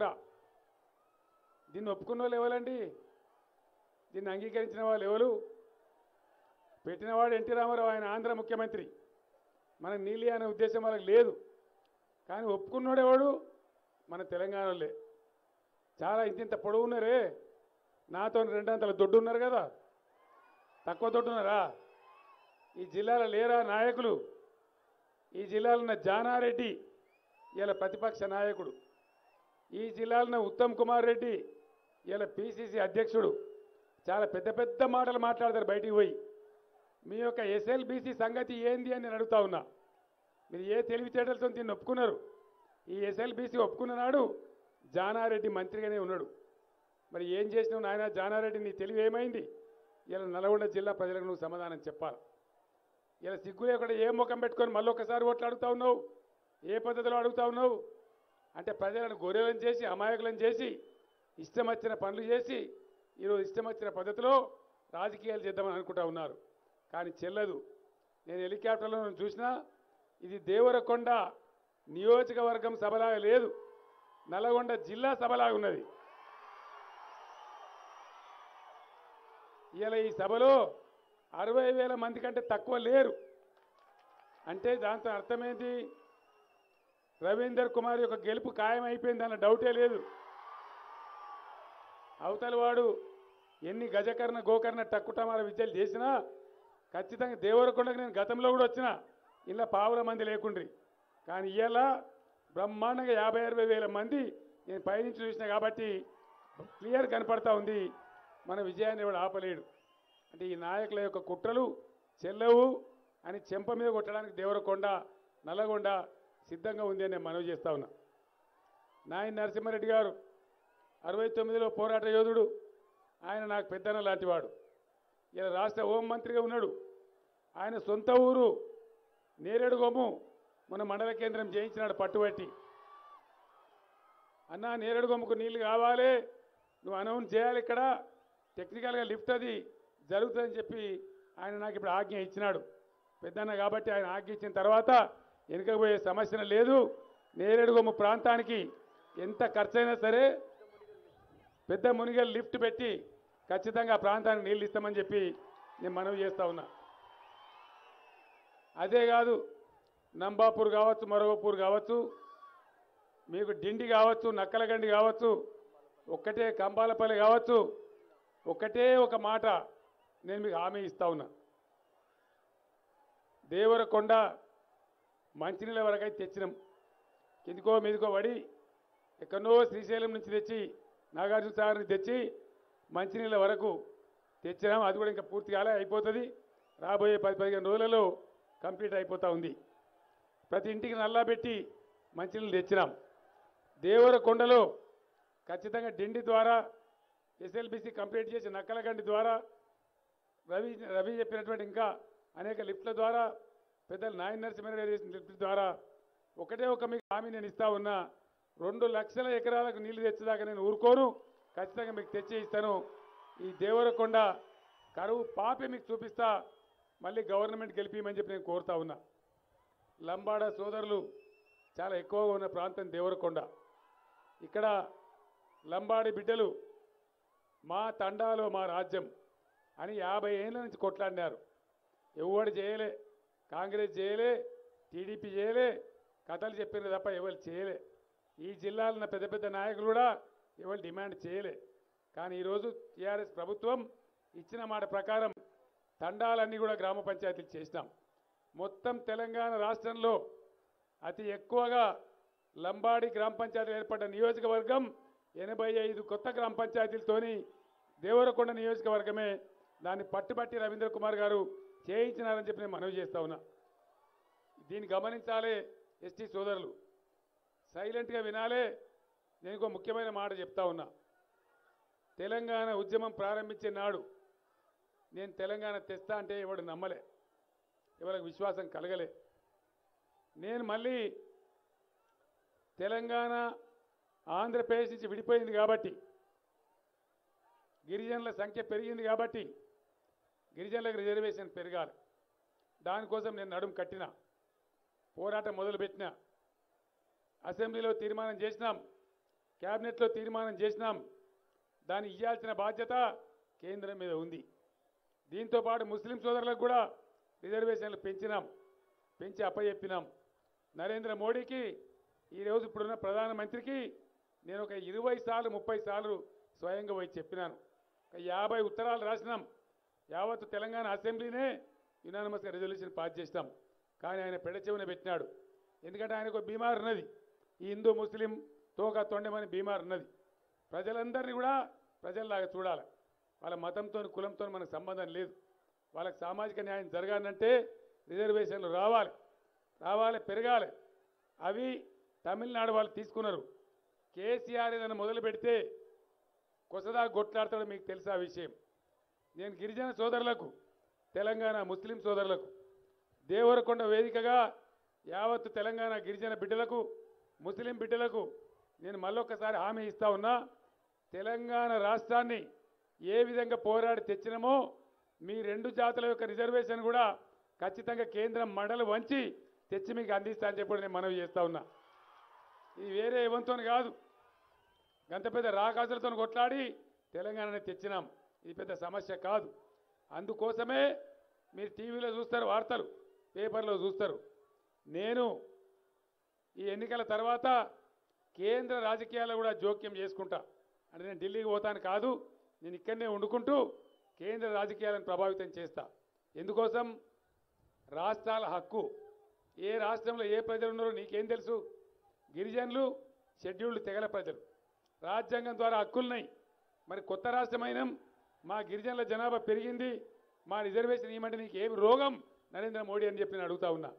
కుట్ర. దీన్ని ఒప్పుకున్న వాళ్ళు ఎవరండి? దీన్ని అంగీకరించిన వాళ్ళు ఎవరు? పెట్టినవాడు ఎన్టీ రామారావు ఆయన ఆంధ్ర ముఖ్యమంత్రి. మనకు నీలి అనే ఉద్దేశం వాళ్ళకి లేదు. కానీ ఒప్పుకున్నాడు ఎవడు? మన తెలంగాణలే చాలా ఇంతింత పొడవు ఉన్నారే. నాతో రెండంతల దొడ్డు ఉన్నారు కదా. తక్కువ దొడ్డు ఉన్నారా? ఈ జిల్లాలో లేరా నాయకులు? ఈ జిల్లాలో ఉన్న జానారెడ్డి ఇలా ప్రతిపక్ష నాయకుడు. ఈ జిల్లాలో ఉత్తమ్ కుమార్ రెడ్డి ఇలా పిసిసి అధ్యక్షుడు. చాలా పెద్ద పెద్ద మాటలు మాట్లాడతారు బయటికి పోయి. మీ యొక్క ఎస్ఎల్బిసి సంగతి ఏంది అని నేను అడుగుతా ఉన్నా. మీరు ఏ తెలివితేటలతో దీన్ని ఒప్పుకున్నారు? ఈ ఎస్ఎల్బిసి ఒప్పుకున్న నాడు జానారెడ్డి మంత్రిగానే ఉన్నాడు. మరి ఏం చేసినావు నాయన జానారెడ్డి నీ తెలివి ఏమైంది? ఇలా నల్గొండ జిల్లా ప్రజలకు నువ్వు సమాధానం చెప్పాలి. ఇలా సిగ్గు లేకుండా ఏ ముఖం పెట్టుకొని మళ్ళీ ఒకసారి ఓట్లు అడుగుతా ఉన్నావు? ఏ పద్ధతిలో అడుగుతా ఉన్నావు? అంటే ప్రజలను గౌరవం చేసి అమాయకులను చేసి ఇష్టం వచ్చిన పనులు చేసి ఈరోజు ఇష్టం వచ్చిన పద్ధతిలో రాజకీయాలు చేద్దామని అనుకుంటా ఉన్నారు. కానీ చెల్లదు. నేను హెలికాప్టర్లో చూసినా ఇది దేవరకొండ నియోజకవర్గం సభలాగా లేదు. నల్గొండ జిల్లా సభలాగా ఉన్నది. ఇలా ఈ సభలో అరవై వేల మంది కంటే తక్కువ లేరు. అంటే దాంతో అర్థమేంటి రవీందర్ కుమార్ యొక్క గెలుపు ఖాయం అయిపోయింది అన్న డౌటే లేదు. అవతల వాడు ఎన్ని గజకర్ణ గోకర్ణ టక్కుటమాల విద్యలు చేసినా ఖచ్చితంగా దేవరకొండకు నేను గతంలో కూడా వచ్చిన ఇలా పావుల మంది లేకుండ్రి. కానీ ఇలా బ్రహ్మాండంగా యాభై అరవై వేల మంది నేను పైనుంచి చూసిన కాబట్టి క్లియర్ కనపడతా ఉంది. మన విజయాన్ని ఎవడు ఆపలేడు. అంటే ఈ నాయకుల యొక్క కుట్రలు చెల్లవు అని చెంప మీద కొట్టడానికి దేవరకొండ నల్లగొండ సిద్ధంగా ఉంది అని నేను మనవి చేస్తా ఉన్నా. నాయన నరసింహారెడ్డి గారు అరవై తొమ్మిదిలో పోరాట యోధుడు ఆయన నాకు పెద్దన లాంటివాడు. ఇలా రాష్ట్ర హోంమంత్రిగా ఉన్నాడు. ఆయన సొంత ఊరు నేరేడుగొమ్ము మన మండల కేంద్రం చేయించినాడు పట్టుబట్టి అన్నా నేరేడుగొమ్మకు నీళ్ళు కావాలి నువ్వు అనౌన్స్ చేయాలి ఇక్కడ. టెక్నికల్గా లిఫ్ట్ అది జరుగుతుందని చెప్పి ఆయన నాకు ఇప్పుడు ఆజ్ఞ ఇచ్చినాడు. పెద్దన్న కాబట్టి ఆయన ఆజ్ఞ ఇచ్చిన తర్వాత వెనుకపోయే సమస్య లేదు. నేరేడుగొమ్మ ప్రాంతానికి ఎంత ఖర్చైనా సరే పెద్ద మునిగలు లిఫ్ట్ పెట్టి ఖచ్చితంగా ఆ ప్రాంతానికి నీళ్ళు ఇస్తామని చెప్పి నేను మనవి చేస్తూ ఉన్నా. అదే కాదు నంబాపూర్ కావచ్చు మరొకపూర్ కావచ్చు మీకు డిండి కావచ్చు నక్కలగండి కావచ్చు ఒక్కటే కంబాలపల్లి కావచ్చు ఒక్కటే ఒక మాట నేను మీకు హామీ ఇస్తా ఉన్నా. దేవరకొండ మంచినీళ్ళ వరకైతే తెచ్చినాం. కిందికో మీదికో పడి ఎక్కడో శ్రీశైలం నుంచి తెచ్చి నాగార్జున సాగర్ నుంచి తెచ్చి మంచినీళ్ళ వరకు తెచ్చినాం. అది కూడా ఇంకా పూర్తి కాలే అయిపోతుంది. రాబోయే పది పదిహేను రోజులలో కంప్లీట్ అయిపోతూ ఉంది. ప్రతి ఇంటికి నల్లా పెట్టి మంచినీళ్ళు తెచ్చినాం. దేవర కొండలో ఖచ్చితంగా డిండి ద్వారా ఎస్ఎల్బిసి కంప్లీట్ చేసి నక్కలగండి ద్వారా రవి రవి చెప్పినటువంటి ఇంకా అనేక లిఫ్ట్ల ద్వారా పెద్దలు నాయన నరసింహారెడ్డి చేసిన ద్వారా ఒకటే ఒక మీకు హామీ నేను ఇస్తా ఉన్నా రెండు లక్షల ఎకరాలకు నీళ్ళు తెచ్చేదాకా నేను ఊరుకోను. ఖచ్చితంగా మీకు తెచ్చి ఇస్తాను. ఈ దేవరకొండ కరువు పాపే మీకు చూపిస్తా మళ్ళీ గవర్నమెంట్ గెలిపిమని చెప్పి నేను కోరుతా ఉన్నా. లంబాడ సోదరులు చాలా ఎక్కువగా ఉన్న ప్రాంతం దేవరకొండ. ఇక్కడ లంబాడి బిడ్డలు మా తండాలో మా రాజ్యం అని యాభై ఏళ్ళ నుంచి కొట్లాడినారు. ఎవడు చేయలే. కాంగ్రెస్ చేయలే టీడీపీ చేయలే కథలు చెప్పిన తప్ప ఎవరు చేయలే. ఈ జిల్లాలో పెద్ద పెద్ద నాయకులు కూడా ఎవరు డిమాండ్ చేయలే. కానీ ఈరోజు టీఆర్ఎస్ ప్రభుత్వం ఇచ్చిన మాట ప్రకారం తండాలన్నీ కూడా గ్రామ పంచాయతీలు చేసినాం. మొత్తం తెలంగాణ రాష్ట్రంలో అతి ఎక్కువగా లంబాడి గ్రామ పంచాయతీలు ఏర్పడ్డ నియోజకవర్గం ఎనభై ఐదు కొత్త గ్రామ పంచాయతీలతోని దేవరకొండ నియోజకవర్గమే. దాన్ని పట్టుబట్టి రవీంద్ర కుమార్ గారు చేయించినారని చెప్పి నేను మనవి చేస్తా ఉన్నా. దీన్ని గమనించాలి ఎస్టీ సోదరులు. సైలెంట్గా వినాలే నేను ఇంకో ముఖ్యమైన మాట చెప్తా ఉన్నా. తెలంగాణ ఉద్యమం ప్రారంభించే నాడు నేను తెలంగాణ తెస్తా అంటే ఎవడు నమ్మలే. ఎవరికి విశ్వాసం కలగలే. నేను మళ్ళీ తెలంగాణ ఆంధ్రప్రదేశ్ నుంచి విడిపోయింది కాబట్టి గిరిజనుల సంఖ్య పెరిగింది కాబట్టి గిరిజనులకు రిజర్వేషన్ పెరగాలి. దానికోసం నేను నడుం కట్టిన పోరాటం మొదలుపెట్టిన అసెంబ్లీలో తీర్మానం చేసినాం క్యాబినెట్లో తీర్మానం చేసినాం. దాన్ని ఇవ్వాల్సిన బాధ్యత కేంద్రం మీద ఉంది. దీంతో పాటు ముస్లిం సోదరులకు కూడా రిజర్వేషన్లు పెంచినాం పెంచి అప్పచెప్పినాం. నరేంద్ర మోడీకి ఈరోజు ఇప్పుడున్న ప్రధానమంత్రికి నేను ఒక ఇరవై సార్లు ముప్పై సార్లు స్వయంగా పోయి చెప్పినాను. ఒక యాభై ఉత్తరాలు రాసినాం. యావత్తు తెలంగాణ అసెంబ్లీనే యునానిమస్గా రెజల్యూషన్ పాస్ చేస్తాం. కానీ ఆయన పెడచెవిన పెట్టినాడు. ఎందుకంటే ఆయనకు ఒక బీమార్ ఉన్నది. ఈ హిందూ ముస్లిం తోక తొండమని బీమార్ ఉన్నది. ప్రజలందరినీ కూడా ప్రజల్లాగా చూడాలి. వాళ్ళ మతంతో కులంతో మనకు సంబంధం లేదు. వాళ్ళకి సామాజిక న్యాయం జరగాలంటే రిజర్వేషన్లు రావాలి. రావాలి పెరగాలి. అవి తమిళనాడు వాళ్ళు తీసుకున్నారు. కేసీఆర్ ఏదైనా మొదలు పెడితే కొసదా కొట్లాడతాడు మీకు తెలుసా ఆ విషయం? నేను గిరిజన సోదరులకు తెలంగాణ ముస్లిం సోదరులకు దేవరకొండ వేదికగా యావత్తు తెలంగాణ గిరిజన బిడ్డలకు ముస్లిం బిడ్డలకు నేను మళ్ళొక్కసారి హామీ ఇస్తా ఉన్నా తెలంగాణ రాష్ట్రాన్ని ఏ విధంగా పోరాడి తెచ్చినామో మీ రెండు జాతుల యొక్క రిజర్వేషన్ కూడా ఖచ్చితంగా కేంద్రం మండలి వంచి తెచ్చి మీకు అందిస్తా అని చెప్పి నేను మనవి చేస్తా ఉన్నా. ఇది వేరే ఇవంతో కాదు. గంత పెద్ద రాకాసులతో కొట్లాడి తెలంగాణని తెచ్చినాం. ఇది పెద్ద సమస్య కాదు. అందుకోసమే మీరు టీవీలో చూస్తారు వార్తలు పేపర్లో చూస్తారు. నేను ఈ ఎన్నికల తర్వాత కేంద్ర రాజకీయాల్లో కూడా జోక్యం చేసుకుంటా. అంటే నేను ఢిల్లీకి పోతాను కాదు నేను ఇక్కడనే వండుకుంటూ కేంద్ర రాజకీయాలను ప్రభావితం చేస్తా. ఎందుకోసం? రాష్ట్రాల హక్కు. ఏ రాష్ట్రంలో ఏ ప్రజలు ఉన్నారో నీకేం తెలుసు? గిరిజనులు షెడ్యూల్డ్ తెగల ప్రజలు. రాజ్యాంగం ద్వారా హక్కులున్నాయి. మరి కొత్త రాష్ట్రమైన మా గిరిజనుల జనాభా పెరిగింది మా రిజర్వేషన్ ఏమంటే నీకు ఏమి రోగం? నరేంద్ర మోడీ అని చెప్పి నేను అడుగుతా ఉన్నా.